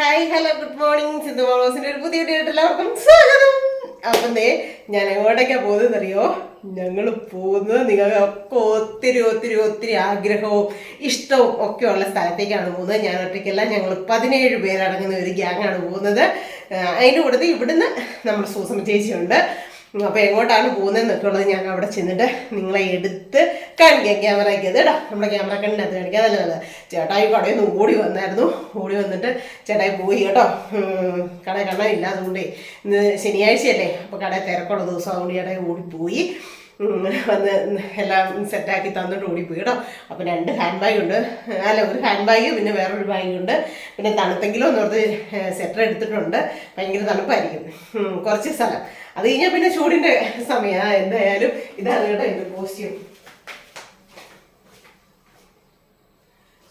Hi hello good morning Sindhu മോളോസിന്റെ ഒരു പുതിയ video എല്ലാവർക്കും സ്വാഗതം. അപ്പം ഞാൻ എങ്ങോട്ടേക്കാ പോകുന്നത് അറിയോ ഞങ്ങൾ പോകുന്നത് നിങ്ങൾക്ക് ഒത്തിരി ഒത്തിരി ഒത്തിരി ആഗ്രഹവും ഇഷ്ടവും ഒക്കെ ഉള്ള സ്ഥലത്തേക്കാണ് പോകുന്നത്. ഞാൻ ഒറ്റയ്ക്കല്ല ഞങ്ങൾ പതിനേഴ് പേരടങ്ങുന്ന ഒരു ഗ്യാങ്ങാണ് പോകുന്നത്. അതിന്റെ കൂടുതൽ ഇവിടുന്ന് നമ്മുടെ സൂസമ ചേച്ചിയുണ്ട്. അപ്പോൾ എങ്ങോട്ടാണ് പോകുന്നതെന്നൊക്കെ ഉള്ളത് ഞാൻ അവിടെ ചെന്നിട്ട് നിങ്ങളെ എടുത്ത് കാണിക്കാം ക്യാമറയ്ക്ക് അത് കേട്ടോ. നമ്മുടെ ക്യാമറ കണ്ടിനകത്ത് കാണിക്കാം. അതല്ല നല്ലത് ചേട്ടായി കടയിൽ നിന്ന് ഓടി വന്നായിരുന്നു. ഓടി വന്നിട്ട് ചേട്ടായി പോയി കേട്ടോ. കട കണ്ണില്ല അതുകൊണ്ടേ ഇന്ന് ശനിയാഴ്ചയല്ലേ? അപ്പോൾ കടയിൽ തിരക്കുള്ള ദിവസം അതുകൊണ്ട് ചേട്ടായി ഓടിപ്പോയി വന്ന് എല്ലാം സെറ്റാക്കി തന്നിട്ട് ഓടിപ്പോയി കേട്ടോ. അപ്പോൾ രണ്ട് ഹാൻഡ് ബാഗ് ഉണ്ട്. അല്ല ഒരു ഹാൻഡ് ബാഗ് പിന്നെ വേറൊരു ബാഗ് ഉണ്ട്. പിന്നെ തണുത്തെങ്കിലും ഒന്നോർത്ത് സെറ്റർ എടുത്തിട്ടുണ്ട്. ഭയങ്കര തണുപ്പായിരിക്കും. കുറച്ച് സ്ഥലം. അത് കഴിഞ്ഞാൽ പിന്നെ ചൂടിന്റെ സമയമാണ് എന്തായാലും ഇതാണ് കേട്ടോ എന്റെ കോസ്റ്റ്യൂം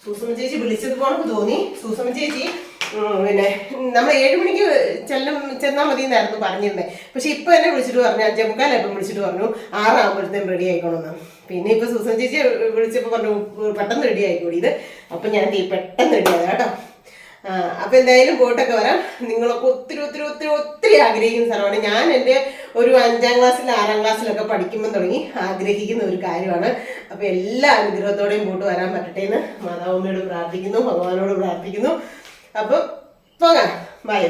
സൂസമ്മ ചേച്ചി വിളിച്ചത് പോണക്ക് തോന്നി. സൂസമ്മ ചേച്ചി പിന്നെ നമ്മൾ ഏഴ് മണിക്ക് ചെല്ലും ചെന്നാൽ മതി എന്നായിരുന്നു പറഞ്ഞിരുന്നത് പക്ഷെ ഇപ്പൊ എന്നെ വിളിച്ചിട്ട് പറഞ്ഞു അഞ്ചേ മുക്കാലായപ്പം വിളിച്ചിട്ട് പറഞ്ഞു ആറാകുമ്പോഴത്തേക്കും റെഡി ആയിക്കോണമെന്ന് പിന്നെ ഇപ്പൊ സൂസൻ ചേച്ചി വിളിച്ചപ്പോൾ പറഞ്ഞു പെട്ടെന്ന് റെഡി ആയിക്കൂടി ഇത്. അപ്പൊ ഞാൻ തീ പെട്ടെന്ന് റെഡി ആയത് കേട്ടോ. അപ്പൊ എന്തായാലും പോയിട്ടൊക്കെ വരാം. നിങ്ങളൊക്കെ ഒത്തിരി ഒത്തിരി ഒത്തിരി ഒത്തിരി ആഗ്രഹിക്കുന്ന സ്ഥലമാണ്. ഞാൻ എന്റെ ഒരു അഞ്ചാം ക്ലാസ്സിൽ ആറാം ക്ലാസ്സിലൊക്കെ പഠിക്കുമ്പോൾ തുടങ്ങി ആഗ്രഹിക്കുന്ന ഒരു കാര്യമാണ്. അപ്പൊ എല്ലാ അനുഗ്രഹത്തോടെയും പോയിട്ട് വരാൻ പറ്റട്ടെ എന്ന് മാതാവമ്മയോട് പ്രാർത്ഥിക്കുന്നു ഭഗവാനോട് പ്രാർത്ഥിക്കുന്നു. അപ്പൊ പോകാം. ബൈ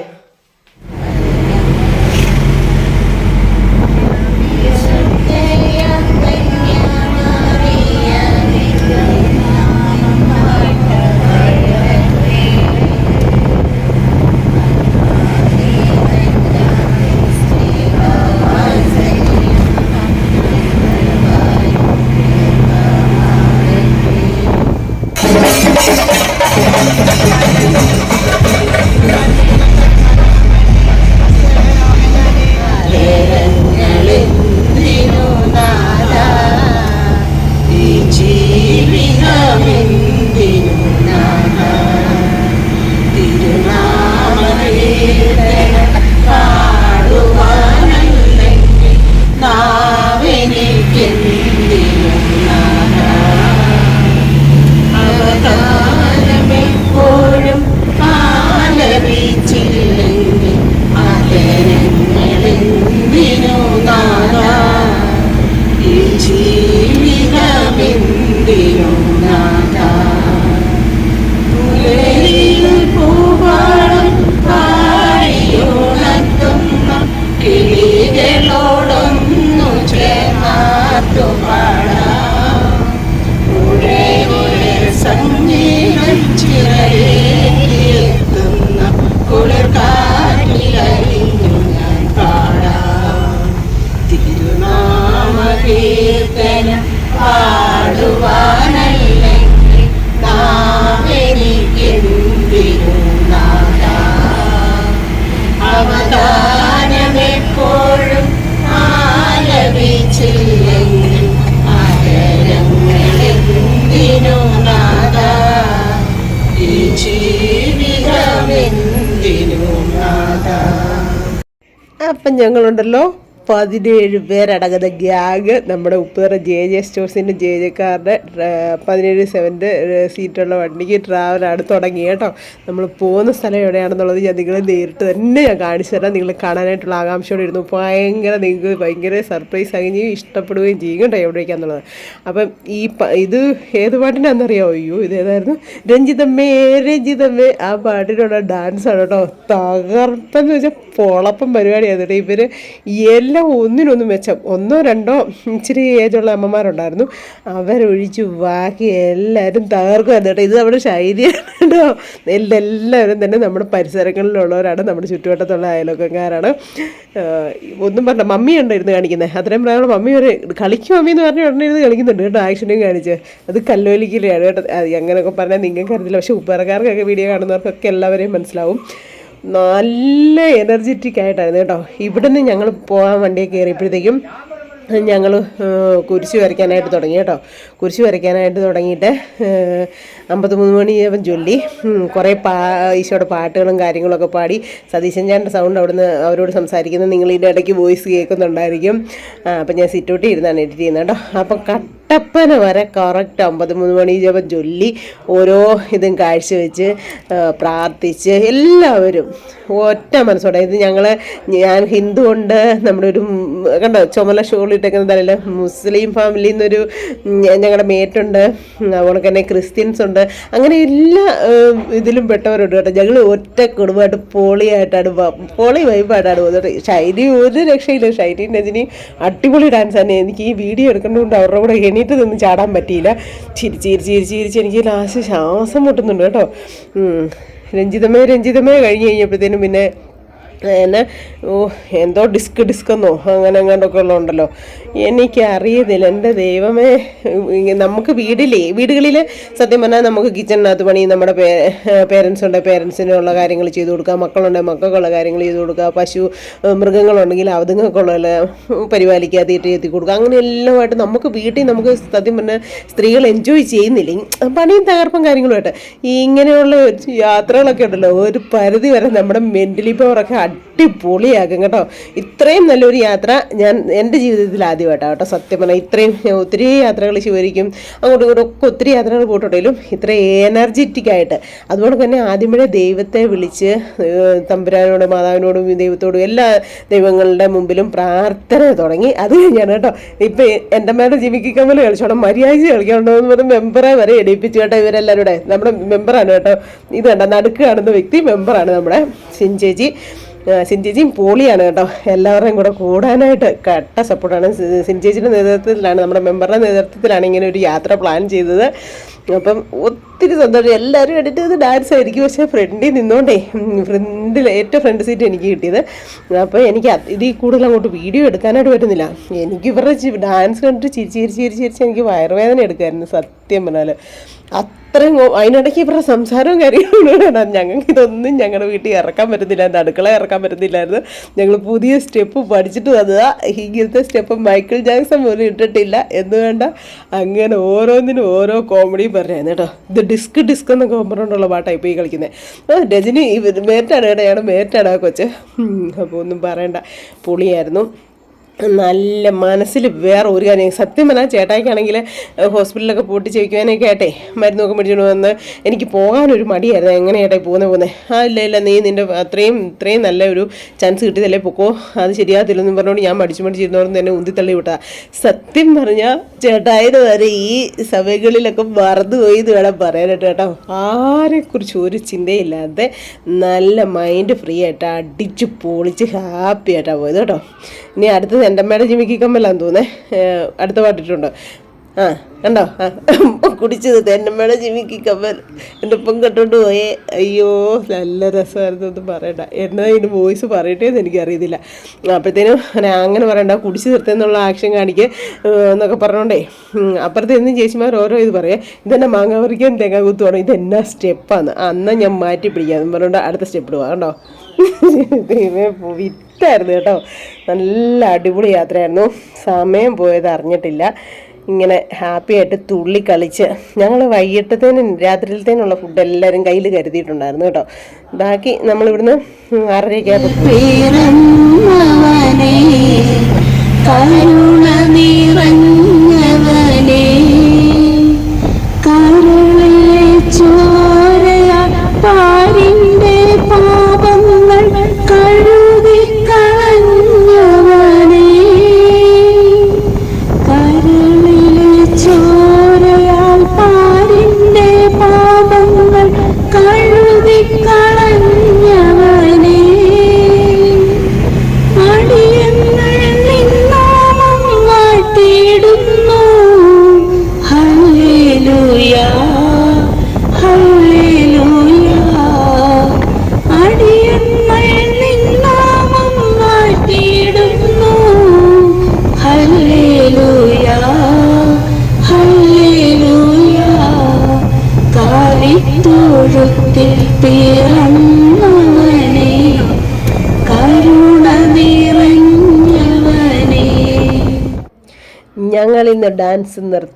ഞങ്ങളുണ്ടല്ലോ. പതിനേഴ് പേരടങ്ങുന്ന ഗ്യാങ് നമ്മുടെ ഉപ്പേറ ജെ ജെ സ്റ്റോഴ്സിന്റെ ജെ ജെക്കാരുടെ പതിനേഴ് സെവന്റെ സീറ്റുള്ള വണ്ടിക്ക് ട്രാവലാണ് തുടങ്ങി കേട്ടോ. നമ്മൾ പോകുന്ന സ്ഥലം എവിടെയാണെന്നുള്ളത് ഞാൻ നിങ്ങളെ നേരിട്ട് തന്നെ ഞാൻ കാണിച്ചു തരാം. നിങ്ങൾ കാണാനായിട്ടുള്ള ആകാംക്ഷയോടെ ഇരുന്നു. ഭയങ്കര നിങ്ങൾക്ക് ഭയങ്കര സർപ്രൈസ് ആകുകയും ഇഷ്ടപ്പെടുകയും ചെയ്യും കേട്ടോ എവിടേക്കാന്നുള്ളത്. അപ്പം ഈ ഇത് ഏത് പാട്ടിനാണെന്നറിയാമോ അയ്യോ ഇത് ഏതായിരുന്നു? രഞ്ജിതമ്മേ രഞ്ജിതമ്മേ ആ പാട്ടിനുള്ള ഡാൻസാണ് കേട്ടോ. തകർപ്പെന്ന് വെച്ചാൽ പൊളപ്പം പരിപാടിയാണ് കേട്ടോ. ഇവർ എല്ലാം ഒന്നിനൊന്നും മെച്ചം ഒന്നോ രണ്ടോ ഇച്ചിരി ഏജുള്ള അമ്മമാരുണ്ടായിരുന്നു. അവരൊഴിച്ച് ബാക്കി എല്ലാവരും തകർക്കുമായിരുന്നു കേട്ടോ ഇത് നമ്മുടെ ശൈലിയാണോ എല്ലാ- എല്ലാവരും തന്നെ നമ്മുടെ പരിസരങ്ങളിലുള്ളവരാണ് നമ്മുടെ ചുറ്റുവട്ടത്തുള്ള അയലോക്കാരാണ് ഒന്നും പറഞ്ഞ മമ്മി ഉണ്ടായിരുന്നു കാണിക്കുന്നത് അത്രയും പ്രായമുള്ള മമ്മി ഒരു കളിക്കും മമ്മി എന്ന് പറഞ്ഞ ഉടനെ ഇരുന്ന് കളിക്കുന്നുണ്ട് കേട്ടോ ആക്ഷനും കാണിച്ച്. അത് കല്ലോലിക്കലാണ് കേട്ടോ. അങ്ങനെയൊക്കെ പറഞ്ഞാൽ നിങ്ങൾക്ക് അറിയില്ല പക്ഷേ ഉപ്പറക്കാർക്കൊക്കെ വീഡിയോ കാണുന്നവർക്കൊക്കെ എല്ലാവരെയും മനസ്സിലാവും. നല്ല എനർജറ്റിക് ആയിട്ടായിരുന്നു കേട്ടോ. ഇവിടുന്ന് ഞങ്ങൾ പോകാൻ വണ്ടിയിൽ കയറിയപ്പോഴത്തേക്കും ഞങ്ങൾ കുരിശ് വരയ്ക്കാനായിട്ട് തുടങ്ങി കേട്ടോ. കുരിശ് വരയ്ക്കാനായിട്ട് തുടങ്ങിയിട്ട് ഏഹ്, മണി അവൻ ചൊല്ലി. കുറേ പാ ഈശോയുടെ പാട്ടുകളും കാര്യങ്ങളൊക്കെ പാടി സതീശൻ ചാന്റെ സൗണ്ട് അവിടുന്ന് അവരോട് സംസാരിക്കുന്നത് നിങ്ങൾ ഇതിന്റെ ഇടയ്ക്ക് വോയിസ് കേൾക്കുന്നുണ്ടായിരിക്കും. അപ്പം ഞാൻ സിറ്റൗട്ടി ഇരുന്നാണ് എഡിറ്റ് ചെയ്യുന്നത് കേട്ടോ. അപ്പം കട്ടപ്പന വരെ കറക്റ്റ് അമ്പത്തിമൂന്ന് മണി ജപം ചൊല്ലി ഓരോ ഇതും കാഴ്ചവെച്ച് പ്രാർത്ഥിച്ച് എല്ലാവരും ഒറ്റ മനസ്സോടെ. ഇത് ഞങ്ങൾ ഞാൻ ഹിന്ദു ഉണ്ട് നമ്മുടെ ഒരു കണ്ടോ ചുമല ഷോളിട്ടേക്കുന്ന തലയിൽ മുസ്ലിം ഫാമിലിന്നൊരു ഞങ്ങളുടെ മേറ്റുണ്ട് അതുപോലെ തന്നെ ക്രിസ്ത്യൻസ് ഉണ്ട്. അങ്ങനെ എല്ലാ ഇതിലും പെട്ടവരുണ്ട് കേട്ടോ. ഞങ്ങൾ ഒറ്റ കുടുംബമായിട്ട് പോളിയായിട്ടാണ് പോളി വൈബായിട്ടാണ് പോകുന്നത് ശൈലി ഒരു രക്ഷയില്ല. ഷൈനി രജനി അടിപൊളി ഡാൻസ് തന്നെ. എനിക്ക് ഈ വീഡിയോ എടുക്കേണ്ടതുകൊണ്ട് അവരുടെ കൂടെ എണീറ്റ് നിന്ന് ചാടാൻ പറ്റിയില്ല. ചിരിച്ച് ചിരിച്ച് ചിരിച്ച് ചിരിച്ച് എനിക്ക് ലാസ്റ്റ് ശ്വാസം മുട്ടുന്നുണ്ട് കേട്ടോ. രഞ്ജിതമേ രഞ്ജിതമേ കഴിഞ്ഞ് കഴിഞ്ഞപ്പോഴത്തേനും പിന്നെ എന്നെ ഓ എന്തോ ഡിസ്ക് ഡിസ്ക് എന്നോ അങ്ങനെ അങ്ങോട്ടൊക്കെ ഉള്ളതുണ്ടല്ലോ. എനിക്ക് അറിയത്തില്ല എന്റെ ദൈവമേ നമുക്ക് വീടിലേ വീടുകളിൽ സത്യം പറഞ്ഞാൽ നമുക്ക് കിച്ചണിനകത്ത് പണി നമ്മുടെ പേ പേരൻസ് ഉണ്ട് പേരൻസിനുള്ള കാര്യങ്ങൾ ചെയ്തു കൊടുക്കുക. മക്കളുണ്ട്. മക്കൾക്കുള്ള കാര്യങ്ങൾ ചെയ്തു കൊടുക്കുക. പശു മൃഗങ്ങളുണ്ടെങ്കിൽ അതുങ്ങൾക്കുള്ള പരിപാലിക്കുക തീറ്റ എത്തി കൊടുക്കുക. അങ്ങനെ എല്ലാമായിട്ട് നമുക്ക് വീട്ടിൽ നമുക്ക് സത്യം പറഞ്ഞാൽ സ്ത്രീകൾ എൻജോയ് ചെയ്യുന്നില്ല. പണിയും തകർപ്പും കാര്യങ്ങളുമായിട്ട്. ഇങ്ങനെയുള്ള യാത്രകളൊക്കെ ഉണ്ടല്ലോ. ഒരു പരിധി വരെ നമ്മുടെ മെന്റലി പവറൊക്കെ അടിപൊളിയാക്കും കേട്ടോ. ഇത്രയും നല്ലൊരു യാത്ര ഞാൻ എന്റെ ജീവിതത്തിൽ ആദ്യമായിട്ടാണ് കേട്ടോ. സത്യം പറഞ്ഞാൽ ഇത്രയും ഒത്തിരി യാത്രകൾ ശിവരിക്കും അങ്ങോട്ടും ഇങ്ങോട്ടും ഒക്കെ ഒത്തിരി യാത്രകൾ പോയിട്ടുണ്ടെങ്കിലും ഇത്ര എനർജറ്റിക് ആയിട്ട്. അതുപോലെ തന്നെ ആദ്യമേ ദൈവത്തെ വിളിച്ച് തമ്പുരാനോടും മാതാവിനോടും ദൈവത്തോടും എല്ലാ ദൈവങ്ങളുടെ മുമ്പിലും പ്രാർത്ഥന തുടങ്ങി. അത് കഴിഞ്ഞാണ് കേട്ടോ. ഇപ്പം എന്റെ മേടെ ജിമിക്ക് കമ്മൽ കളിച്ചോണം. മര്യാദ കളിക്കണോ എന്ന് പറഞ്ഞ് മെമ്പറെ വരെ എണീപ്പിച്ചു കേട്ടോ ഇവരെല്ലാവരുടെ നമ്മുടെ മെമ്പറാണ് കേട്ടോ. ഇത് കണ്ട? നടുക്ക് കാണുന്ന വ്യക്തി മെമ്പറാണ് നമ്മുടെ സിൻചേച്ചി സിൻചേച്ചിയും പോളിയാണ് കേട്ടോ. എല്ലാവരുടെയും കൂടെ കൂടാനായിട്ട് കട്ട സപ്പോർട്ടാണ് സിൻചേച്ചിയുടെ നേതൃത്വത്തിലാണ് നമ്മുടെ മെമ്പറുടെ നേതൃത്വത്തിലാണ് ഇങ്ങനെ ഒരു യാത്ര പ്ലാൻ ചെയ്തത്. അപ്പം ഒത്തിരി സന്തോഷം. എല്ലാവരും എഡിറ്റ് ചെയ്ത് ഡാൻസ് ആയിരിക്കും. പക്ഷേ ഫ്രണ്ടിൽ നിന്നോണ്ടേ ഫ്രണ്ടിൽ ഏറ്റവും ഫ്രണ്ട് സീറ്റ് എനിക്ക് കിട്ടിയത്. അപ്പോൾ എനിക്ക് ഇതിൽ കൂടുതൽ അങ്ങോട്ട് വീഡിയോ എടുക്കാനായിട്ട് പറ്റുന്നില്ല. എനിക്ക് ഇവരുടെ ഡാൻസ് കണ്ടിട്ട് ചിരിച്ച് ചിരിച്ച് ചിരിച്ച് ചിരിച്ച് എനിക്ക് വയറുവേദന എടുക്കുമായിരുന്നു സത്യം പറഞ്ഞാൽ അത്രയും അതിനിടയ്ക്ക് ഇവരുടെ സംസാരവും കാര്യങ്ങളും ഞങ്ങൾക്ക് ഇതൊന്നും ഞങ്ങളുടെ വീട്ടിൽ ഇറക്കാൻ പറ്റുന്നില്ലായിരുന്നു അടുക്കള ഇറക്കാൻ പറ്റുന്നില്ലായിരുന്നു. ഞങ്ങൾ പുതിയ സ്റ്റെപ്പ് പഠിച്ചിട്ട് വന്നതാ ഇങ്ങനത്തെ സ്റ്റെപ്പ് മൈക്കിൾ ജാക്സൺ പോലും ഇട്ടിട്ടില്ല. എന്ന് വേണ്ട അങ്ങനെ ഓരോന്നിനും ഓരോ കോമഡിയും പറയായിരുന്നു കേട്ടോ ഇത് ഡിസ്ക് ഡിസ്ക് എന്നൊക്കെ പറഞ്ഞുകൊണ്ടുള്ള പാട്ടാണ് ഇപ്പോൾ ഈ കളിക്കുന്നത് രജനി മേറ്റാണ് കേട്ടോ അയാൾ മേറ്റാണ് ആ കൊച്ച്. അപ്പോൾ ഒന്നും പറയണ്ട. പൊളിയായിരുന്നു. നല്ല മനസ്സിൽ വേറെ ഒരു കാര്യം. സത്യം പറഞ്ഞാൽ ചേട്ടായിക്കാണെങ്കിൽ ഹോസ്പിറ്റലിലൊക്കെ പൂട്ടി ചോദിക്കുവാനൊക്കെ ആയിട്ടെ മരുന്നൊക്കെ പിടിച്ചോണ്ട് വന്ന് എനിക്ക് പോകാനൊരു മടിയായിരുന്നു. എങ്ങനെ ഏട്ടായി പോകുന്നത് പോകുന്നത് ആ ഇല്ല ഇല്ല നീ നിന്റെ അത്രയും ഇത്രയും നല്ല ഒരു ചാൻസ് കിട്ടിയതല്ലേ പൊക്കോ? അത് ശരിയാകത്തില്ലെന്നും പറഞ്ഞുകൊണ്ട് ഞാൻ മടിച്ചു മടിച്ചിരുന്നവർന്ന് തന്നെ ഉന്തിത്തള്ളി വിട്ടാ. സത്യം പറഞ്ഞാൽ ചേട്ടായത് വരെ ഈ സഭകളിലൊക്കെ മറന്നുപോയി എന്ന് വേണം പറയാനായിട്ട് കേട്ടോ. ആരെക്കുറിച്ച് ഒരു ചിന്തയില്ലാതെ നല്ല മൈൻഡ് ഫ്രീ ആയിട്ട് അടിച്ച് പൊളിച്ച് ഹാപ്പി ആയിട്ടാണ് പോയത് കേട്ടോ. ഇനി അടുത്ത സെന്റമ്മയുടെ ജിമിക്കി കമ്മലാന്ന് തോന്നേ അടുത്ത പാട്ടിട്ടുണ്ട്. ആ കണ്ടോ? ആ കുടിച്ചത് തെന്നമ്മയുടെ ജിമിക്കി കമ്മൽ. എന്റെ ഒപ്പം കെട്ടോണ്ട് പോയേ. അയ്യോ നല്ല രസമായിരുന്നു ഒന്നും പറയണ്ട. എന്നാ ഇതിന് വോയിസ് പറയട്ടേന്ന് എനിക്കറിയത്തില്ല. അപ്പോഴത്തേനും ഞാൻ അങ്ങനെ പറയണ്ട കുടിച്ച് തീർത്തെന്നുള്ള ആക്ഷൻ കാണിക്ക് ഏഹ് എന്നൊക്കെ പറഞ്ഞോണ്ടേ. അപ്പുറത്തേന്നും എന്നും ചേച്ചിമാർ ഓരോ ഇത് പറയാം. ഇതെന്നെ മാങ്ങ പറിക്കാൻ തേങ്ങ കുത്തുവാണോ ഇതെന്നാ സ്റ്റെപ്പാന്ന്. അന്നാ ഞാൻ മാറ്റി പിടിക്കാമെന്ന് പറഞ്ഞുകൊണ്ട് അടുത്ത സ്റ്റെപ്പ് ഇടുക കണ്ടോ? ദൈവമേ വിറ്റായിരുന്നു കേട്ടോ. നല്ല അടിപൊളി യാത്രയായിരുന്നു. സമയം പോയത് അറിഞ്ഞിട്ടില്ല. ഇങ്ങനെ ഹാപ്പി ആയിട്ട് തുള്ളി കളിച്ച് ഞങ്ങൾ വൈകിട്ടത്തേനും രാത്രിയിലത്തേനുള്ള ഫുഡ് എല്ലാവരും കയ്യിൽ കരുതിയിട്ടുണ്ടായിരുന്നു കേട്ടോ. ബാക്കി നമ്മളിവിടുന്ന് ആറരയ്ക്കകത്ത്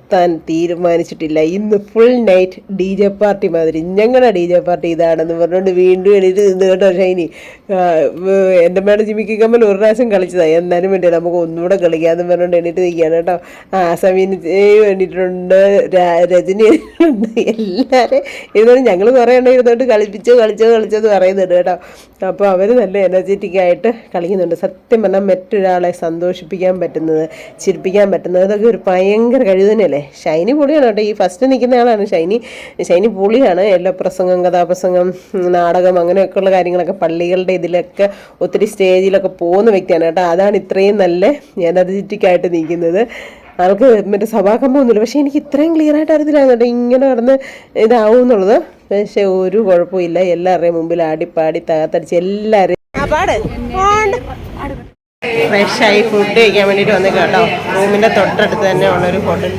നിർത്താൻ തീരുമാനിച്ചിട്ടില്ല. ഇന്ന് full night D J party മാതിരി. ഞങ്ങളുടെ ഡി ജെ പാർട്ടി ഇതാണെന്ന് പറഞ്ഞുകൊണ്ട് വീണ്ടും എണീറ്റ് നിന്ന് കേട്ടോ ഷൈനി. എന്റെ മേഡം ജിമിക്ക് കമ്മൽ ഒരു പ്രാവശ്യം കളിച്ചതാണ് എന്നാലും വേണ്ടി നമുക്ക് ഒന്നുകൂടെ കളിക്കാമെന്ന് പറഞ്ഞുകൊണ്ട് എണീറ്റ് നിൽക്കുകയാണ് കേട്ടോ. ആ സമീന് വേണ്ടിയിട്ടുണ്ട്. രാ- രജനി എല്ലാവരും ഇരുന്നോണ്ട് ഞങ്ങൾ കുറേ എണ്ണം ഇരുന്നോണ്ട് കളിപ്പിച്ചോ കളിച്ചോ കളിച്ചോ പറയുന്നുണ്ട് കേട്ടോ. അപ്പോൾ അവർ നല്ല എനർജറ്റിക് ആയിട്ട് കളിക്കുന്നുണ്ട്. സത്യം പറഞ്ഞാൽ മറ്റൊരാളെ സന്തോഷിപ്പിക്കാൻ പറ്റുന്നത് ചിരിപ്പിക്കാൻ പറ്റുന്നത് അതൊക്കെ ഒരു ഭയങ്കര കഴിവ് തന്നെയല്ലേ? ഷൈനി പൊളിയാണ് കേട്ടോ. ഈ ഫസ്റ്റ് നിൽക്കുന്ന ആളാണ് ഷൈനി. ഷൈനി പൊളിയാണ്. എല്ലാ പ്രസംഗം കഥാപ്രസംഗം നാടകം അങ്ങനെയൊക്കെയുള്ള കാര്യങ്ങളൊക്കെ പള്ളികളുടെ ഇതിലൊക്കെ ഒത്തിരി സ്റ്റേജിലൊക്കെ പോകുന്ന വ്യക്തിയാണ് കേട്ടോ. അതാണ് ഇത്രയും നല്ല എനർജറ്റിക് ആയിട്ട് നിൽക്കുന്നത്. ആൾക്ക് മറ്റേ സഭാകമ്പമൊന്നുമില്ല പക്ഷേ എനിക്ക് ഇത്രയും ക്ലിയർ ആയിട്ട് അറിയത്തില്ലായിരുന്നു കേട്ടോ. ഇങ്ങനെ കിടന്ന് ഇതാവും എന്നുള്ളത്. പക്ഷെ ഒരു കുഴപ്പമില്ല എല്ലാവരുടെയും മുമ്പിൽ ആടിപ്പാടി തകത്തടിച്ച് എല്ലാവരും ഫ്രഷായി ഫുഡ് കഴിക്കാൻ വേണ്ടിയിട്ട് വന്നു കേട്ടോ. റൂമിന്റെ തൊട്ടടുത്ത് തന്നെ ഉള്ളൊരു ഹോട്ടൽ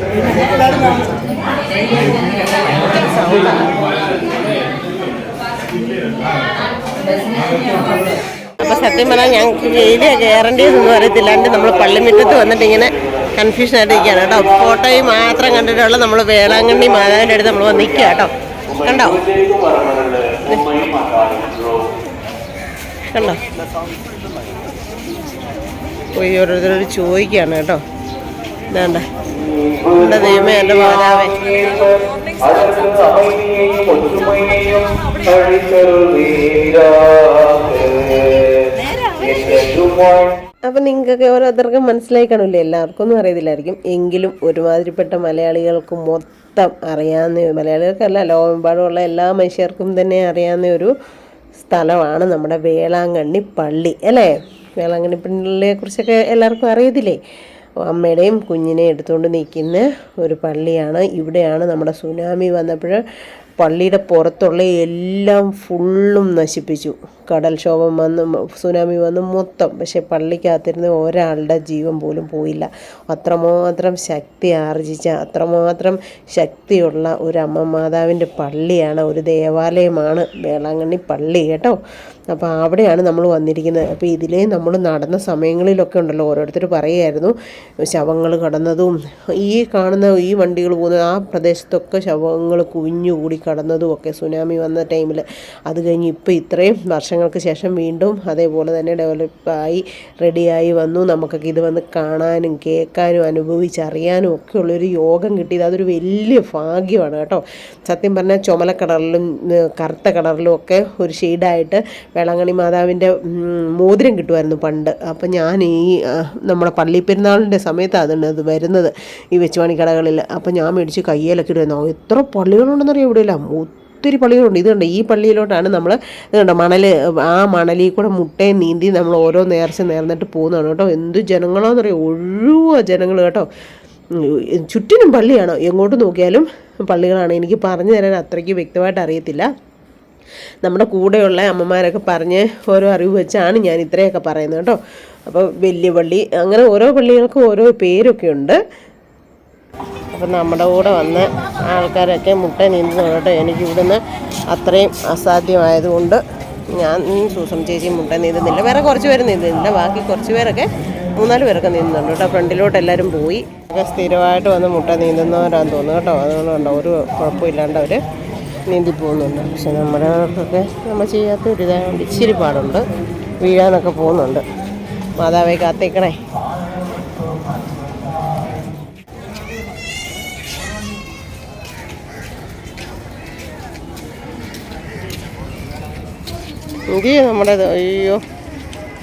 അപ്പോൾ സത്യം പറഞ്ഞാൽ ഞങ്ങൾക്ക് വെയിൽ കയറേണ്ടതെന്നൊന്നും അറിയത്തില്ലാണ്ട് നമ്മൾ പള്ളിമുറ്റത്ത് വന്നിട്ട് ഇങ്ങനെ കൺഫ്യൂഷൻ ആയിട്ട് നിൽക്കുകയാണ് കേട്ടോ. ഫോട്ടോയിൽ മാത്രം കണ്ടിട്ടുള്ള നമ്മൾ വേളാങ്കണ്ണി മാതാവിന്റെ അടുത്ത് നമ്മൾ വന്ന് നിൽക്കുക കേട്ടോ. കണ്ടോ? കണ്ടോ? പോയി ഓരോരുത്തരോട് ചോദിക്കുകയാണ് കേട്ടോ. വേണ്ട എന്റെ ദൈവമേ എന്റെ മാതാവേ. അപ്പം നിങ്ങൾക്കൊക്കെ ഓരോരുത്തർക്കും മനസ്സിലായി കാണില്ലേ എല്ലാവർക്കും ഒന്നും അറിയത്തില്ലായിരിക്കും. എങ്കിലും ഒരുമാതിരിപ്പെട്ട മലയാളികൾക്ക് മൊത്തം അറിയാവുന്ന മലയാളികൾക്കല്ല ലോകമെമ്പാടുമുള്ള എല്ലാ മനുഷ്യർക്കും തന്നെ അറിയാവുന്ന ഒരു സ്ഥലമാണ് നമ്മുടെ വേളാങ്കണ്ണി പള്ളി അല്ലേ? വേളാങ്കണ്ണി പള്ളിയെ കുറിച്ചൊക്കെ എല്ലാവർക്കും അറിയത്തില്ലേ? അമ്മയുടെയും കുഞ്ഞിനെ എടുത്തുകൊണ്ട് നിൽക്കുന്ന ഒരു പള്ളിയാണ്. ഇവിടെയാണ് നമ്മുടെ സുനാമി വന്നപ്പോൾ പള്ളിയുടെ പുറത്തുള്ള എല്ലാം ഫുള്ളും നശിപ്പിച്ചു. കടൽക്ഷോഭം വന്ന് സുനാമി വന്ന് മൊത്തം. പക്ഷേ പള്ളിക്കകത്തിരുന്ന് ഒരാളുടെ ജീവൻ പോലും പോയില്ല. അത്രമാത്രം ശക്തി ആർജിച്ച അത്രമാത്രം ശക്തിയുള്ള ഒരു അമ്മ മാതാവിന്റെ പള്ളിയാണ് ഒരു ദേവാലയമാണ് വേളാങ്കണ്ണി പള്ളി കേട്ടോ. അപ്പോൾ അവിടെയാണ് നമ്മൾ വന്നിരിക്കുന്നത്. അപ്പോൾ ഇതിലേ നമ്മൾ നടന്ന സമയങ്ങളിലൊക്കെ ഉണ്ടല്ലോ ഓരോരുത്തർ പറയുമായിരുന്നു ശവങ്ങൾ കടന്നതും ഈ കാണുന്ന ഈ വണ്ടികൾ പോകുന്നത് ആ പ്രദേശത്തൊക്കെ ശവങ്ങൾ കുവിഞ്ഞുകൂടി കടന്നതും ഒക്കെ സുനാമി വന്ന ടൈമിൽ. അത് കഴിഞ്ഞ് ഇപ്പോൾ ഇത്രയും വർഷങ്ങൾക്ക് ശേഷം വീണ്ടും അതേപോലെ തന്നെ ഡെവലപ്പായി റെഡിയായി വന്നു. നമുക്കൊക്കെ ഇത് വന്ന് കാണാനും കേൾക്കാനും അനുഭവിച്ചറിയാനും ഒക്കെ ഉള്ളൊരു യോഗം കിട്ടിയത് അതൊരു വലിയ ഭാഗ്യമാണ് കേട്ടോ. സത്യം പറഞ്ഞാൽ ചുമല കളറിലും ഉം, കറുത്ത കളറിലും ഒക്കെ ഒരു ഷെയ്ഡായിട്ട് വേളാങ്കണ്ണി മാതാവിന്റെ മോതിരം കിട്ടുമായിരുന്നു പണ്ട്. അപ്പം ഞാൻ ഈ നമ്മുടെ പള്ളി പെരുന്നാളിന്റെ സമയത്താണ് അത് വരുന്നത് ഈ വെച്ചുവാണി കടകളിൽ അപ്പം ഞാൻ മേടിച്ച് കയ്യിലൊക്കെ ഇടുന്നു എത്ര പള്ളികളുണ്ടെന്നറിയാം ഇവിടെ എല്ലാം ഒത്തിരി പള്ളികളുണ്ട്. ഇത് കണ്ടോ? ഈ പള്ളിയിലോട്ടാണ് നമ്മൾ ഇത് കണ്ടോ? മണൽ ആ മണലിൽ കൂടെ മുട്ടയും നീന്തി നമ്മൾ ഓരോ നേർച്ച നേർന്നിട്ട് പോകുന്നതാണ് കേട്ടോ. എന്ത് ജനങ്ങളാണെന്നറിയാം ഒഴുവ ജനങ്ങൾ കേട്ടോ. ചുറ്റിനും പള്ളിയാണ്. എങ്ങോട്ട് നോക്കിയാലും പള്ളികളാണ്. എനിക്ക് പറഞ്ഞു തരാൻ അത്രയ്ക്ക് വ്യക്തമായിട്ട് അറിയത്തില്ല. നമ്മുടെ കൂടെയുള്ള അമ്മമാരൊക്കെ പറഞ്ഞ് ഓരോ അറിവ് വെച്ചാണ് ഞാൻ ഇത്രയൊക്കെ പറയുന്നത് കേട്ടോ. അപ്പോൾ വലിയ പള്ളി അങ്ങനെ ഓരോ പള്ളികൾക്കും ഓരോ പേരൊക്കെ ഉണ്ട്. അപ്പം നമ്മുടെ കൂടെ വന്ന ആൾക്കാരൊക്കെ മുട്ട നീന്തുന്നു കേട്ടോ. എനിക്ക് ഇവിടുന്ന് അത്രയും അസാധ്യമായതുകൊണ്ട് ഞാൻ സൂസം ചേച്ചി മുട്ട നീന്തുന്നില്ല. വേറെ കുറച്ച് പേര് നീന്തുന്നില്ല. ബാക്കി കുറച്ച് പേരൊക്കെ മൂന്നാൽ പേരൊക്കെ നീന്തുന്നുണ്ട് കേട്ടോ. ഫ്രണ്ടിലോട്ട് എല്ലാവരും പോയി. ഒക്കെ സ്ഥിരമായിട്ട് വന്ന് മുട്ട നീന്തുന്നവരാന്ന് തോന്നുന്നു കേട്ടോ. അതുകൊണ്ട് കണ്ടോ ഒരു കുഴപ്പമില്ലാണ്ട് അവർ നീന്തി പോകുന്നുണ്ട് പക്ഷെ നമ്മുടെ ഒക്കെ നമ്മൾ ചെയ്യാത്ത ഒരു ഇതായതുകൊണ്ട് ഇച്ചിരി പാടുണ്ട്. വീഴാനൊക്കെ പോകുന്നുണ്ട്. മാതാവേ കാത്തേക്കണേ ഇത് നമ്മുടെ അയ്യോ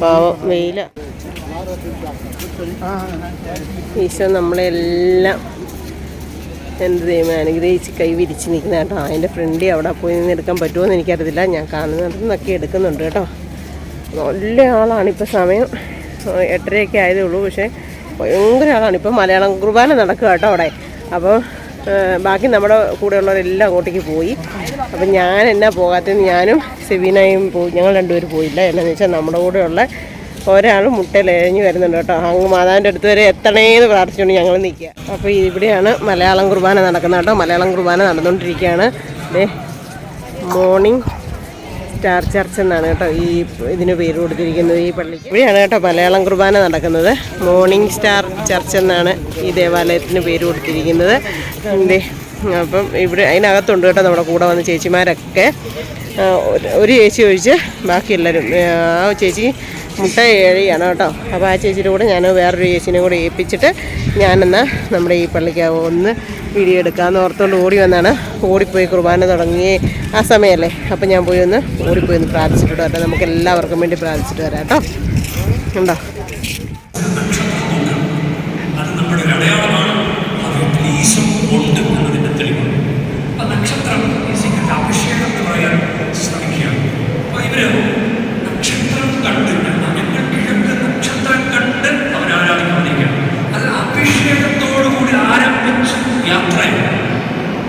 പാവം വെയില. ഈശോ നമ്മളെല്ലാം എന്ത് ദൈവം അനുഗ്രഹിച്ച് കൈ വിരിച്ച് നിൽക്കുന്ന കേട്ടോ. അതിന്റെ ഫ്രണ്ടി അവിടെ പോയി നിന്ന് എടുക്കാൻ പറ്റുമോ എന്ന് എനിക്കറിയത്തില്ല. ഞാൻ കാണുന്നിടത്തു നിന്നൊക്കെ എടുക്കുന്നുണ്ട് കേട്ടോ. നല്ല ആളാണ് ഇപ്പോൾ സമയം. എട്ടരയൊക്കെ ആയതേ ഉള്ളൂ. പക്ഷേ ഭയങ്കര ആളാണ്. ഇപ്പോൾ മലയാളം കുർബാന നടക്കുക കേട്ടോ അവിടെ. അപ്പോൾ ബാക്കി നമ്മുടെ കൂടെയുള്ളവരെല്ലാം അങ്ങോട്ടേക്ക് പോയി. അപ്പം ഞാൻ എന്നാ പോകാത്തതെന്ന് ഞാനും സെബീനയും പോയി ഞങ്ങൾ രണ്ടുപേരും പോയില്ല. എന്നാന്ന് വെച്ചാൽ നമ്മുടെ കൂടെയുള്ള ഒരാൾ മുട്ടയിലെഴഞ്ഞ് വരുന്നുണ്ട് കേട്ടോ. അങ്ങ് മാതാവിന്റെ അടുത്ത് വരെ എത്തണേന്ന് പ്രാർത്ഥിച്ചുകൊണ്ട് ഞങ്ങൾ നിൽക്കുക. അപ്പോൾ ഇവിടെയാണ് മലയാളം കുർബാന നടക്കുന്നത് കേട്ടോ. മലയാളം കുർബാന നടന്നുകൊണ്ടിരിക്കുകയാണ്. ദേ മോർണിംഗ് സ്റ്റാർ ചർച്ച് എന്നാണ് കേട്ടോ ഈ ഇതിന് പേര് കൊടുത്തിരിക്കുന്നത് ഈ പള്ളിക്ക്. ഇവിടെയാണ് കേട്ടോ മലയാളം കുർബാന നടക്കുന്നത്. മോർണിംഗ് സ്റ്റാർ ചർച്ച് എന്നാണ് ഈ ദേവാലയത്തിന് പേര് കൊടുത്തിരിക്കുന്നത്. ദേ, അപ്പം ഇവിടെ അതിനകത്തുണ്ട് കേട്ടോ നമ്മുടെ കൂടെ വന്ന ചേച്ചിമാരൊക്കെ. ഒരു- ചേച്ചി ഒഴിച്ച് ബാക്കി എല്ലാവരും ആ ചേച്ചി മുട്ട ഏഴിയാണ് കേട്ടോ. അപ്പോൾ ആ ചേച്ചിയുടെ കൂടെ ഞാൻ വേറൊരു ചേച്ചീനെ കൂടെ ഏൽപ്പിച്ചിട്ട് ഞാനെന്നാൽ നമ്മുടെ ഈ പള്ളിക്ക് ഒന്ന് വീഡിയോ എടുക്കാമെന്ന് ഓർത്തുകൊണ്ട് ഓടി വന്നാണ്. ഓടിപ്പോയി കുർബാന തുടങ്ങി ആ സമയമല്ലേ. അപ്പോൾ ഞാൻ പോയി ഒന്ന് ഓടിപ്പോയി ഒന്ന് പ്രാർത്ഥിച്ചിട്ട് വരാം. നമുക്ക് എല്ലാവർക്കും വേണ്ടി പ്രാർത്ഥിച്ചിട്ട് വരാം കേട്ടോ. ഉണ്ടോ? അത് നമ്മുടെ അടയാളമാണ്. ഈശോ ഉണ്ട് നക്ഷത്രം ഈശോയ്ക്ക് അഭിഷേകം എന്ന് പറയാൻ ശ്രമിക്കുകയാണ്. അപ്പൊ ഇവർ നക്ഷത്രം കണ്ട് ഞങ്ങൾ കിഴക്ക് നക്ഷത്രം കണ്ട് അവർ ആരാധിക്കാതിരിക്കുകയാണ് അത് അഭിഷേകത്തോടുകൂടി ആരംഭിച്ച യാത്രയാണ്.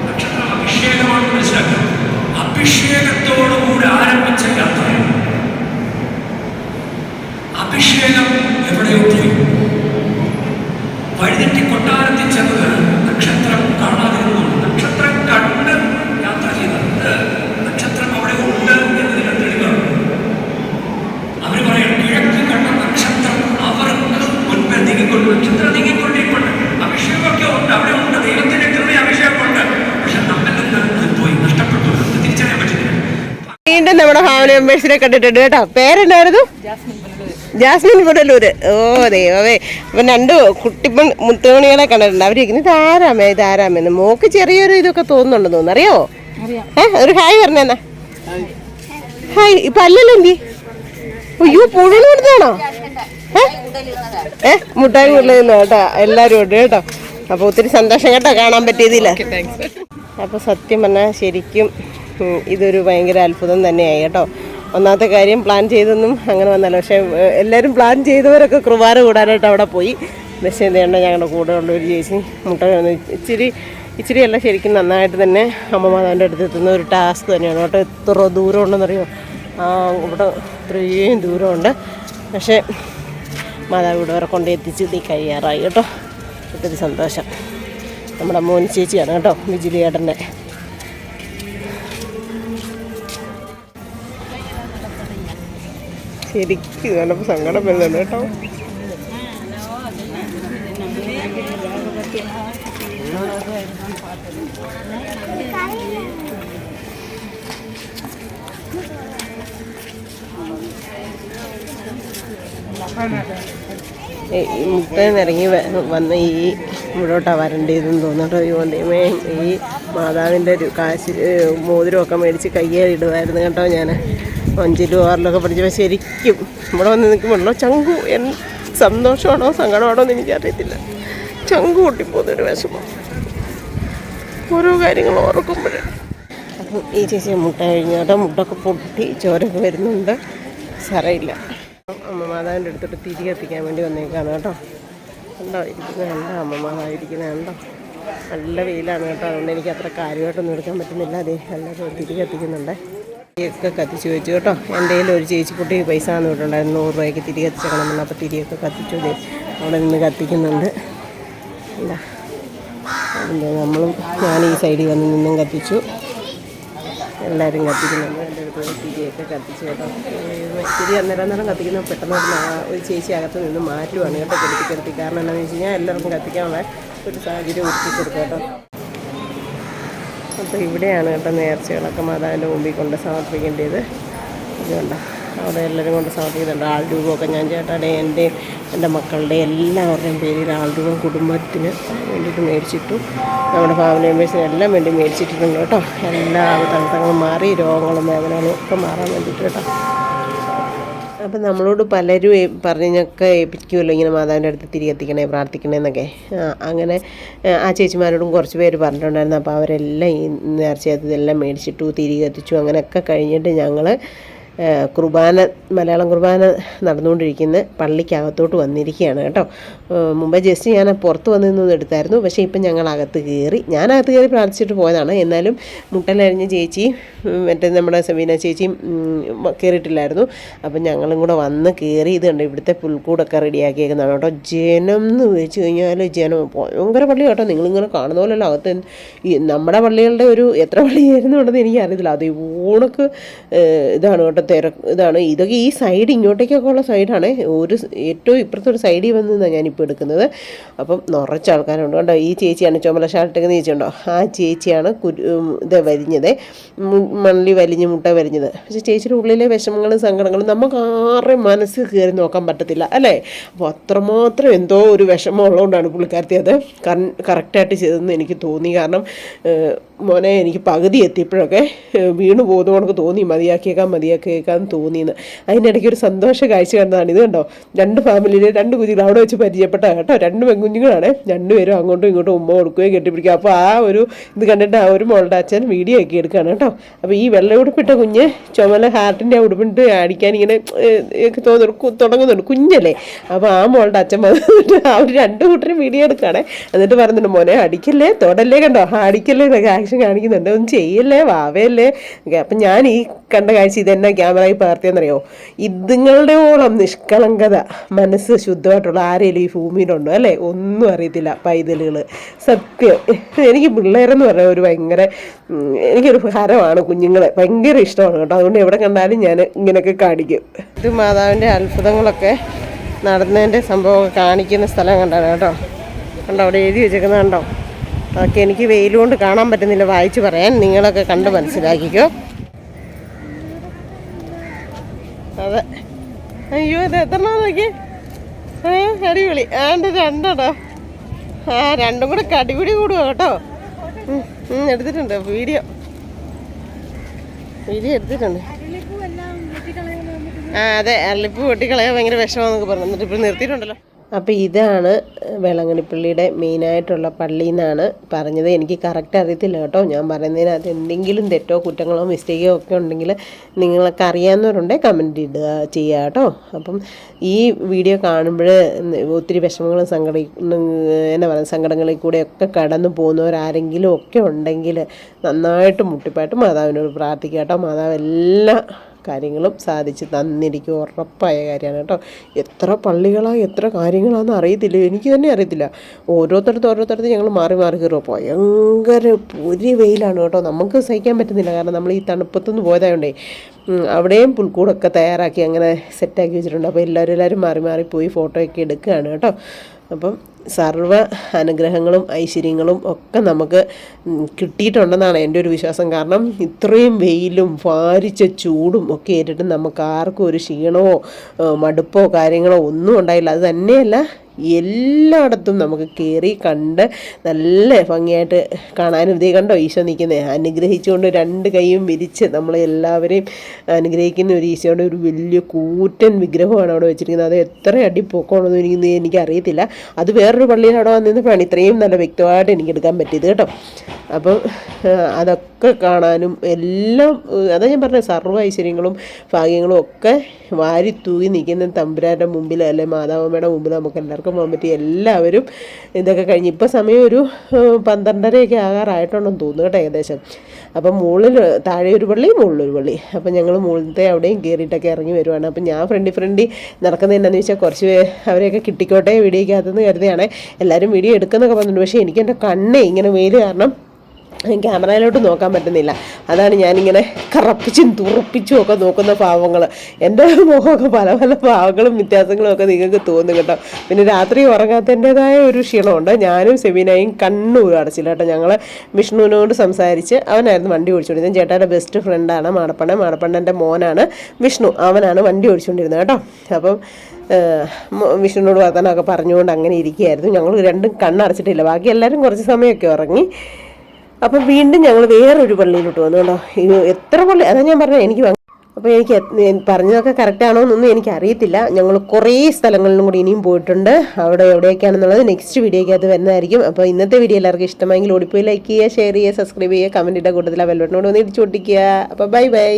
നക്ഷത്രം അഭിഷേകമാണ് മനസ്സിലാക്കുക. അഭിഷേകത്തോടുകൂടി ആരംഭിച്ച യാത്രയാണ്. അഭിഷേകം എവിടെയോ പോയി. വഴിതെറ്റി കൊട്ടാരത്തിൽ ചെന്നത് നക്ഷത്രം കാണാതിരുന്നുകൊണ്ട് നക്ഷത്രം കണ്ട് യാത്ര ചെയ്തത് നക്ഷത്രം അവിടെ ഉണ്ട് എന്നതിന് തെളിവാണ് അവർ പറയും കിഴക്ക് കണ്ട നക്ഷത്രം അവർക്ക് മുൻപേ നീങ്ങിക്കൊണ്ട് നക്ഷത്രം നീങ്ങിക്കൊണ്ടിരിപ്പുണ്ട് അഭിഷേകമൊക്കെ ഉണ്ട് അവിടെ ഉണ്ട് ദൈവത്തിന്റെ കൃപ അഭിഷേകമുണ്ട് പക്ഷെ നമ്മിൽ നിന്ന് അത് പോയി നഷ്ടപ്പെട്ടു അത് തിരിച്ചറിയാൻ പറ്റുന്നില്ല വീണ്ടും നമ്മുടെ ഫാമിലി മെമ്പേഴ്സിനെ കണ്ടിട്ടുണ്ട് കേട്ടോ. പേരെന്നായിരുന്നു? ജാസ്മിൻ പുടലൂര് ഓ ദൈവമേ. അപ്പം രണ്ട് കുട്ടിപ്പൺ മുത്തുമണികളെ കണ്ടിട്ടുണ്ട്. അവർ ഇത് ധാരാമേ ഇത് മോക്ക് ചെറിയൊരു ഇതൊക്കെ തോന്നുന്നുണ്ടെന്ന് തോന്നുന്നു. അറിയോ. ഏ ഒരു ഹായ് പറഞ്ഞെന്നാ ഹായ് ഇപ്പൊ അല്ലല്ലോ എന്തി? അയ്യോ പുഴു കൊടുത്താണോ ഏ? മുട്ടായി കൊള്ളുന്നു കേട്ടോ. എല്ലാവരും ഉണ്ട് കേട്ടോ. അപ്പോൾ ഒത്തിരി സന്തോഷം കേട്ടോ കാണാൻ പറ്റിയതില്ല അപ്പോൾ സത്യം പറഞ്ഞാൽ ശരിക്കും ഇതൊരു ഭയങ്കര അത്ഭുതം തന്നെയായി കേട്ടോ. ഒന്നാമത്തെ കാര്യം പ്ലാൻ ചെയ്തൊന്നും അങ്ങനെ വന്നല്ലോ. പക്ഷേ എല്ലാവരും പ്ലാൻ ചെയ്തവരൊക്കെ കുർബാന കൂടാനായിട്ട് അവിടെ പോയി. പക്ഷേ എന്തുകൊണ്ട് ഞങ്ങളുടെ കൂടെ ഉള്ള ഒരു ചേച്ചി മുട്ട ഇച്ചിരി ഇച്ചിരി അല്ല ശരിക്കും നന്നായിട്ട് തന്നെ അമ്മമാതാവിന്റെ അടുത്ത് എത്തുന്ന ഒരു ടാസ്ക് തന്നെയാണ് കേട്ടോ. എത്ര ദൂരം ഉണ്ടെന്നറിയോ? ആ ഇവിടെ ഇത്രയും ദൂരമുണ്ട്. പക്ഷേ മാതാവ് ഇവിടെ വരെ കൊണ്ട് എത്തിച്ച് നീ കഴിയാറായി കേട്ടോ. ഒത്തിരി സന്തോഷം. നമ്മുടെ മോൻ ചേച്ചിയാണ് കേട്ടോ വിജിലി ശരിക്കും കണ്ടപ്പോൾ സങ്കടം വരുന്നുണ്ട് കേട്ടോ. മുട്ടയിൽ ഇറങ്ങി വന്ന ഈ ഇവിടോട്ടാണ് വരണ്ടേതെന്ന് തോന്നിട്ടോ അയ്യോ ദൈവമേ ഈ മാതാവിന്റെ ഒരു കാശ് മോതിരമൊക്കെ മേടിച്ച് കയ്യേറിടുമായിരുന്നു കേട്ടോ ഞാൻ അഞ്ചിലും ആറിലൊക്കെ പഠിച്ചപ്പോൾ ശരിക്കും ഇവിടെ വന്ന് നിൽക്കുമ്പോഴല്ലോ ചങ്കു എൻ സന്തോഷമാണോ സങ്കടമാണോ എന്ന് എനിക്കറിയത്തില്ല. ചങ്കു കൂട്ടിപ്പോകുന്നൊരു വിഷമം. ഓരോ കാര്യങ്ങൾ ഓർക്കുമ്പോഴേ. അപ്പം ഈ ചേച്ചി മുട്ട കഴിഞ്ഞാൽ മുട്ടൊക്കെ പൊട്ടി ചോരൊക്കെ വരുന്നുണ്ട്. സാറയില്ല അമ്മ മാതാവിന്റെ അടുത്തോട്ട് തിരി കത്തിക്കാൻ വേണ്ടി വന്നേക്കാണ് കേട്ടോ. കണ്ടോ ഇരിക്കുന്നത് കണ്ടോ അമ്മ മാതാവ് ഇരിക്കുന്നത് കണ്ടോ? നല്ല വെയിലാണ് കേട്ടോ. അതുകൊണ്ട് എനിക്ക് അത്ര കാര്യമായിട്ടൊന്നും എടുക്കാൻ പറ്റുന്നില്ല. അതേ നല്ല തിരി കത്തിക്കുന്നുണ്ട് തിരിയൊക്കെ കത്തിച്ചു വെച്ചു കേട്ടോ. എന്റെ കയ്യിൽ ഒരു ചേച്ചിക്കുട്ടി പൈസ എന്ന് വിട്ടുണ്ടായിരുന്നു നൂറ് രൂപയ്ക്ക് തിരി കത്തിച്ചേക്കണം അപ്പോൾ തിരിയൊക്കെ കത്തിച്ചു അവിടെ നിന്ന് കത്തിക്കുന്നുണ്ട്. എന്താ നമ്മളും ഞാൻ ഈ സൈഡിൽ വന്ന് നിന്നും കത്തിച്ചു. എല്ലാവരും കത്തിക്കുന്നുണ്ട്. എന്റെ അടുത്ത് തിരിയൊക്കെ കത്തിച്ചു കേട്ടോ. തിരി അന്നേരം അന്നേരം കത്തിക്കുന്ന പെട്ടെന്ന് ഒരു ചേച്ചി അകത്ത് നിന്ന് മാറ്റുവാണ് കേട്ടോ. കെടുത്തി കെടുത്തി കാരണം എന്താണെന്ന് വെച്ച് കഴിഞ്ഞാൽ എല്ലാവർക്കും കത്തിക്കാനുള്ള ഒരു സാഹചര്യം ഒരുക്കി കൊടുക്കും കേട്ടോ. അപ്പോൾ ഇവിടെയാണ് കേട്ടോ നേർച്ചകളൊക്കെ മാതാവിന്റെ മുമ്പിൽ കൊണ്ട് സമർപ്പിക്കേണ്ടത്. ഇതുകൊണ്ട് അവിടെ എല്ലാവരും കൊണ്ട് സമർപ്പിക്കുന്നുണ്ട്. ആൾ രൂപമൊക്കെ ഞാൻ ചേട്ടാടെ എന്റെ എന്റെ മക്കളുടെ എല്ലാവരുടെയും പേരിൽ ആൾ രൂപം കുടുംബത്തിന് വേണ്ടിയിട്ട് മേടിച്ചിട്ടു. നമ്മുടെ ഫാമിലി മെമ്പേഴ്സിന് എല്ലാം വേണ്ടി മേടിച്ചിട്ടുണ്ട് കേട്ടോ. എല്ലാ തടസ്സങ്ങളും മാറി രോഗങ്ങളും വേദനകളും ഒക്കെ മാറാൻ വേണ്ടിയിട്ട് കേട്ടോ. അപ്പം നമ്മളോട് പലരും പറഞ്ഞൊക്കെ ഏൽപ്പിക്കുമല്ലോ ഇങ്ങനെ മാതാവിന്റെ അടുത്ത് തിരി പ്രാർത്ഥിക്കണേ എന്നൊക്കെ. അങ്ങനെ ആ, ചേച്ചിമാരോടും കുറച്ച് പേര് പറഞ്ഞിട്ടുണ്ടായിരുന്നു. അപ്പോൾ അവരെല്ലാം ഈ നേർച്ചയായിട്ട് ഇതെല്ലാം മേടിച്ചിട്ടു തിരി കത്തിച്ചു അങ്ങനെയൊക്കെ കഴിഞ്ഞിട്ട് ഞങ്ങൾ കുർബാന മലയാളം കുർബാന നടന്നുകൊണ്ടിരിക്കുന്ന പള്ളിക്കകത്തോട്ട് വന്നിരിക്കുകയാണ് കേട്ടോ. മുമ്പ് ജസ്റ്റ് ഞാൻ പുറത്ത് വന്ന് നിന്ന് എടുത്തായിരുന്നു. പക്ഷേ ഇപ്പം ഞങ്ങൾ അകത്ത് കയറി ഞാൻ കയറി പ്രാർത്ഥിച്ചിട്ട് പോയതാണ്. എന്നാലും മുട്ടലരിഞ്ഞ ചേച്ചി മറ്റേ നമ്മുടെ സെമീന ചേച്ചിയും കയറിയിട്ടില്ലായിരുന്നു. അപ്പം ഞങ്ങളും കൂടെ വന്ന് കയറി ഇത് കണ്ട് ഇവിടുത്തെ പുൽക്കൂടൊക്കെ റെഡിയാക്കിയേക്കുന്നതാണ് കേട്ടോ. ജനം എന്ന് വെച്ച് കഴിഞ്ഞാൽ ജനം ഭയങ്കര പള്ളി കേട്ടോ. നിങ്ങളിങ്ങനെ കാണുന്ന പോലെയല്ല. അകത്ത് നമ്മുടെ പള്ളികളുടെ ഒരു എത്ര പള്ളിയായിരുന്നു ഉണ്ടെന്ന് എനിക്കറിയത്തില്ല. അത് ഊണക്ക് ഇതാണ് കേട്ടോ. തിരക്ക് ഇതാണ്. ഇതൊക്കെ ഈ സൈഡ് ഇങ്ങോട്ടേക്കൊക്കെ ഉള്ള സൈഡാണ് ഒരു ഏറ്റവും ഇപ്പുറത്തെ ഒരു സൈഡിൽ വന്ന് നിന്നാണ് ഞാനിപ്പോൾ എടുക്കുന്നത്. അപ്പം നിറച്ച ആൾക്കാരുണ്ട് കണ്ടോ? ഈ ചേച്ചിയാണ് ചുമല ഷാർട്ടൊക്കെ ചേച്ചിയുണ്ടോ ആ ചേച്ചിയാണ് കുരു ഇത് വരിഞ്ഞത്. മണ്ണി വലിഞ്ഞ് മുട്ട വരിഞ്ഞത്. പക്ഷേ ചേച്ചിയുടെ ഉള്ളിലെ വിഷമങ്ങളും സങ്കടങ്ങളും നമുക്ക് ആരുടെ മനസ്സ് കയറി നോക്കാൻ പറ്റത്തില്ല അല്ലേ? അപ്പോൾ അത്രമാത്രം എന്തോ ഒരു വിഷമം ഉള്ളതുകൊണ്ടാണ് പുള്ളിക്കാരത്തി അത് കറക്റ്റായിട്ട് ചെയ്തതെന്ന് എനിക്ക് തോന്നി. കാരണം മോനെ എനിക്ക് പകുതി എത്തിയപ്പോഴൊക്കെ വീണ് വീണു പോകുന്ന കണക്ക് തോന്നി. മതിയാക്കിയേക്കാം മതിയാക്കിയേക്കാം തോന്നിയെന്ന്. അതിനിടയ്ക്ക് ഒരു സന്തോഷ കാഴ്ച കണ്ടതാണ്. ഇത് കണ്ടോ? രണ്ട് ഫാമിലിയിലെ രണ്ട് കുഞ്ഞുങ്ങൾ അവിടെ വെച്ച് പരിചയപ്പെട്ട കേട്ടോ. രണ്ട് പെൺകുഞ്ഞുങ്ങളാണ്. രണ്ടുപേരും അങ്ങോട്ടും ഇങ്ങോട്ടും ഉമ്മ കൊടുക്കുകയും കെട്ടിപ്പിടിക്കുക അപ്പോൾ ആ ഒരു ഇത് കണ്ടിട്ട് ആ ഒരു മോളുടെ അച്ഛൻ വീഡിയോ ഒക്കെ എടുക്കുകയാണ് കേട്ടോ. അപ്പോൾ ഈ വെള്ള ഉടുപ്പിട്ട കുഞ്ഞ് ചുമല ഹാർട്ടിന്റെ ആ ഉടുപ്പിട്ട് അടിക്കാൻ ഇങ്ങനെ തോന്നുന്നു തുടങ്ങുന്നുണ്ട്. കുഞ്ഞല്ലേ? അപ്പോൾ ആ മോളുടെ അച്ഛൻ വന്നിട്ട് അവർ രണ്ട് കൂട്ടരും വീഡിയോ എടുക്കുകയാണ്. എന്നിട്ട് പറയുന്നുണ്ട് മോനെ അടിക്കല്ലേ? തൊടല്ലേ? കണ്ടോ? ആ, അടിക്കല്ലേ? ആക്ഷൻ കാണിക്കുന്നുണ്ട്. ഒന്നും ചെയ്യല്ലേ? വാവയല്ലേ. അപ്പം ഞാൻ ഈ കണ്ട കാഴ്ച ഇതെന്നെ ക്യാമറയിൽ പകർത്തിയെന്നറിയോ? ഇതുങ്ങളുടെ ഓളം നിഷ്കളങ്കത മനസ്സ് ശുദ്ധമായിട്ടുള്ള ആരെങ്കിലും ഈ ഭൂമിയിലുണ്ടോ അല്ലേ? ഒന്നും അറിയത്തില്ല പൈതലുകൾ സത്യം. എനിക്ക് പിള്ളേരെന്ന് പറഞ്ഞാൽ ഒരു ഭയങ്കര എനിക്കൊരു ഹരമാണ് കുഞ്ഞുങ്ങളെ. ഭയങ്കര ഇഷ്ടമാണ് കേട്ടോ. അതുകൊണ്ട് എവിടെ കണ്ടാലും ഞാൻ ഇങ്ങനെയൊക്കെ കാണിക്കും. ഇത് മാതാവിന്റെ അത്ഭുതങ്ങളൊക്കെ നടന്നതിന്റെ സംഭവമൊക്കെ കാണിക്കുന്ന സ്ഥലം കണ്ടാണ് കേട്ടോ. കണ്ടോ? അവിടെ എഴുതി വെച്ചേക്കുന്നത് കണ്ടോ? അതൊക്കെ എനിക്ക് വെയിൽ കൊണ്ട് കാണാൻ പറ്റുന്നില്ല. വായിച്ചു പറയാൻ നിങ്ങളൊക്കെ കണ്ട് മനസ്സിലാക്കിക്കോ. അതെ. അയ്യോ ഇത് എത്ര നോക്കി ഏ അടിപൊളി. ആണ്ട് രണ്ടോ ആ രണ്ടും കൂടെ കടിപിടി കൂടുക കേട്ടോ. എടുത്തിട്ടുണ്ട് വീഡിയോ. വീഡിയോ എടുത്തിട്ടുണ്ട്. ആ അതെ അള്ളിപ്പ് വെട്ടിക്കളയാൻ ഭയങ്കര വിഷമാന്നൊക്കെ പറഞ്ഞു. എന്നിട്ട് ഇപ്പോൾ നിർത്തിയിട്ടുണ്ടല്ലോ. അപ്പോൾ ഇതാണ് വേളങ്ങണിപ്പള്ളിയുടെ മെയിനായിട്ടുള്ള പള്ളി എന്നാണ് പറഞ്ഞത്. എനിക്ക് കറക്റ്റ് അറിയത്തില്ല കേട്ടോ. ഞാൻ പറയുന്നതിനകത്ത് എന്തെങ്കിലും തെറ്റോ കുറ്റങ്ങളോ മിസ്റ്റേക്കോ ഒക്കെ ഉണ്ടെങ്കിൽ നിങ്ങൾക്ക് അറിയാവുന്നവരുണ്ടെങ്കിൽ കമന്റ് ഇടുക ചെയ്യുക കേട്ടോ. അപ്പം ഈ വീഡിയോ കാണുമ്പോൾ ഒത്തിരി വിഷമങ്ങളും സങ്കട എന്നാ പറയുക സങ്കടങ്ങളിൽ കൂടെയൊക്കെ കടന്നു പോകുന്നവരാരെങ്കിലും ഒക്കെ ഉണ്ടെങ്കിൽ നന്നായിട്ട് മുട്ടിപ്പായിട്ട് മാതാവിനോട് പ്രാർത്ഥിക്കുക കേട്ടോ. മാതാവ് എല്ലാ കാര്യങ്ങളും സാധിച്ച് തന്നിരിക്കും. ഉറപ്പായ കാര്യമാണ് കേട്ടോ. എത്ര പള്ളികളാണ് എത്ര കാര്യങ്ങളാണെന്ന് അറിയത്തില്ല. എനിക്ക് തന്നെ അറിയത്തില്ല. ഓരോരുത്തരത്ത് ഓരോരുത്തരത്ത് ഞങ്ങൾ മാറി മാറി കയറുക ഭയങ്കര പൊരി വെയിലാണ് കേട്ടോ. നമുക്ക് സഹിക്കാൻ പറ്റുന്നില്ല. കാരണം നമ്മൾ ഈ തണുപ്പത്തുനിന്ന് പോയതായോണ്ടേ അവിടെയും പുൽക്കൂടൊക്കെ തയ്യാറാക്കി അങ്ങനെ സെറ്റാക്കി വെച്ചിട്ടുണ്ട്. അപ്പോൾ എല്ലാവരും എല്ലാവരും മാറി മാറി പോയി ഫോട്ടോയൊക്കെ എടുക്കുകയാണ് കേട്ടോ. അപ്പം സർവ അനുഗ്രഹങ്ങളും ഐശ്വര്യങ്ങളും ഒക്കെ നമുക്ക് കിട്ടിയിട്ടുണ്ടെന്നാണ് എന്റെ ഒരു വിശ്വാസം. കാരണം ഇത്രയും വെയിലും ഭാരിച്ച ചൂടും ഒക്കെ ഏറ്റിട്ട് നമുക്ക് ആർക്കും ഒരു ക്ഷീണമോ മടുപ്പോ കാര്യങ്ങളോ ഒന്നും ഉണ്ടായില്ല. അത് തന്നെയല്ല എല്ലായിടത്തും നമുക്ക് കയറി കണ്ട് നല്ല ഭംഗിയായിട്ട് കാണാനും ഇതേ കണ്ടോ ഈശോ നിൽക്കുന്നത് അനുഗ്രഹിച്ചുകൊണ്ട് രണ്ട് കൈയും വിരിച്ച് നമ്മളെ എല്ലാവരെയും അനുഗ്രഹിക്കുന്ന ഒരു ഈശോയുടെ ഒരു വലിയ കൂറ്റൻ വിഗ്രഹമാണ് അവിടെ വെച്ചിരിക്കുന്നത്. അത് എത്ര അടി പൊക്കമാണെന്ന് എനിക്ക് എനിക്ക് അറിയത്തില്ല അത് വേറൊരു പള്ളിയിൽ അവിടെ വന്നിരുന്നപ്പോഴാണ് ഇത്രയും നല്ല വ്യക്തമായിട്ട് എനിക്ക് എടുക്കാൻ പറ്റിയത് കേട്ടോ. അപ്പം അതൊക്കെ കാണാനും എല്ലാം അതാ ഞാൻ പറഞ്ഞത് സർവ ഐശ്വര്യങ്ങളും ഭാഗ്യങ്ങളും ഒക്കെ വാരി തൂങ്ങി നിൽക്കുന്ന തമ്പുരാന്റെ മുമ്പിൽ അല്ലെ മാതാവമ്മയുടെ മുമ്പിൽ നമുക്ക് എല്ലാവർക്കും പോകാൻ പറ്റി എല്ലാവരും ഇതൊക്കെ കഴിഞ്ഞ് ഇപ്പോൾ സമയം ഒരു പന്ത്രണ്ടരയൊക്കെ ആകാറായിട്ടുണ്ടെന്ന് തോന്നുന്നു കേട്ടോ ഏകദേശം. അപ്പം മുകളിൽ താഴെ ഒരു പള്ളി മുകളിലൊരു പള്ളി. അപ്പം ഞങ്ങൾ മുകളിലത്തെ അവിടെയും കയറിയിട്ടൊക്കെ ഇറങ്ങി വരുവാണ്. അപ്പം ഞാൻ ഫ്രണ്ടി ഫ്രണ്ടി നടക്കുന്നത് എന്നാന്ന് വെച്ചാൽ കുറച്ച് അവരെയൊക്കെ കിട്ടിക്കോട്ടെ വീഡിയോക്കകത്തുനിന്ന് കരുതിയാണ് എല്ലാവരും വീഡിയോ എടുക്കുന്നൊക്കെ പറഞ്ഞിട്ടുണ്ട്. പക്ഷേ എനിക്ക് എന്റെ കണ്ണേ ഇങ്ങനെ വെയിൽ കാരണം ക്യാമറയിലോട്ട് നോക്കാൻ പറ്റുന്നില്ല. അതാണ് ഞാനിങ്ങനെ കറപ്പിച്ചും തുറപ്പിച്ചും ഒക്കെ നോക്കുന്ന ഭാവങ്ങൾ എന്റെ മുഖമൊക്കെ പല പല ഭാവങ്ങളും വ്യത്യാസങ്ങളും ഒക്കെ നിങ്ങൾക്ക് തോന്നും കേട്ടോ. പിന്നെ രാത്രി ഉറങ്ങാത്തതിന്റെതായ ഒരു ക്ഷീണമുണ്ട്. ഞാനും സെബീനയും കണ്ണൂർ അടച്ചില്ല കേട്ടോ. ഞങ്ങൾ വിഷ്ണുവിനോട് സംസാരിച്ച് അവനായിരുന്നു വണ്ടി ഓടിച്ചുകൊണ്ടിരുന്നത് ചേട്ടായുടെ ബെസ്റ്റ് ഫ്രണ്ടാണ് മാടപ്പണ്ണൻ. മാടപ്പണ്ണന്റെ മോനാണ് വിഷ്ണു. അവനാണ് വണ്ടി ഓടിച്ചുകൊണ്ടിരുന്നത് കേട്ടോ. അപ്പം വിഷ്ണുവിനോട് വർത്തനമൊക്കെ പറഞ്ഞുകൊണ്ട് അങ്ങനെ ഇരിക്കുകയായിരുന്നു. ഞങ്ങൾ രണ്ടും കണ്ണടച്ചിട്ടില്ല. ബാക്കി എല്ലാവരും കുറച്ച് സമയമൊക്കെ ഉറങ്ങി. അപ്പം വീണ്ടും ഞങ്ങൾ വേറൊരു പള്ളിയിലോട്ട് വന്നു കേട്ടോ. എത്ര പള്ളി അതാ ഞാൻ പറഞ്ഞത് എനിക്ക് അപ്പൊ അപ്പോൾ എനിക്ക് പറഞ്ഞതൊക്കെ കറക്റ്റ് ആണോ എന്നൊന്നും എനിക്ക് അറിയത്തില്ല. ഞങ്ങൾ കുറേ സ്ഥലങ്ങളിലും കൂടി ഇനിയും പോയിട്ടുണ്ട്. അവിടെ എവിടെയൊക്കെയാണെന്നുള്ളത് നെക്സ്റ്റ് വീഡിയോയ്ക്കകത്ത് വരുന്നതായിരിക്കും. അപ്പോൾ ഇന്നത്തെ വീഡിയോ എല്ലാവർക്കും ഇഷ്ടമായെങ്കിൽ ഓടിപ്പോയി ലൈക്ക് ചെയ്യുക ഷെയർ ചെയ്യുക സബ്സ്ക്രൈബ് ചെയ്യുക കമന്റ് ഇട്ട കൂട്ടത്തിൽ ആ വെൽവെട്ടിനോട് ഒന്ന് ഇടിച്ചു പൊട്ടിക്കുക. അപ്പോൾ ബൈ ബൈ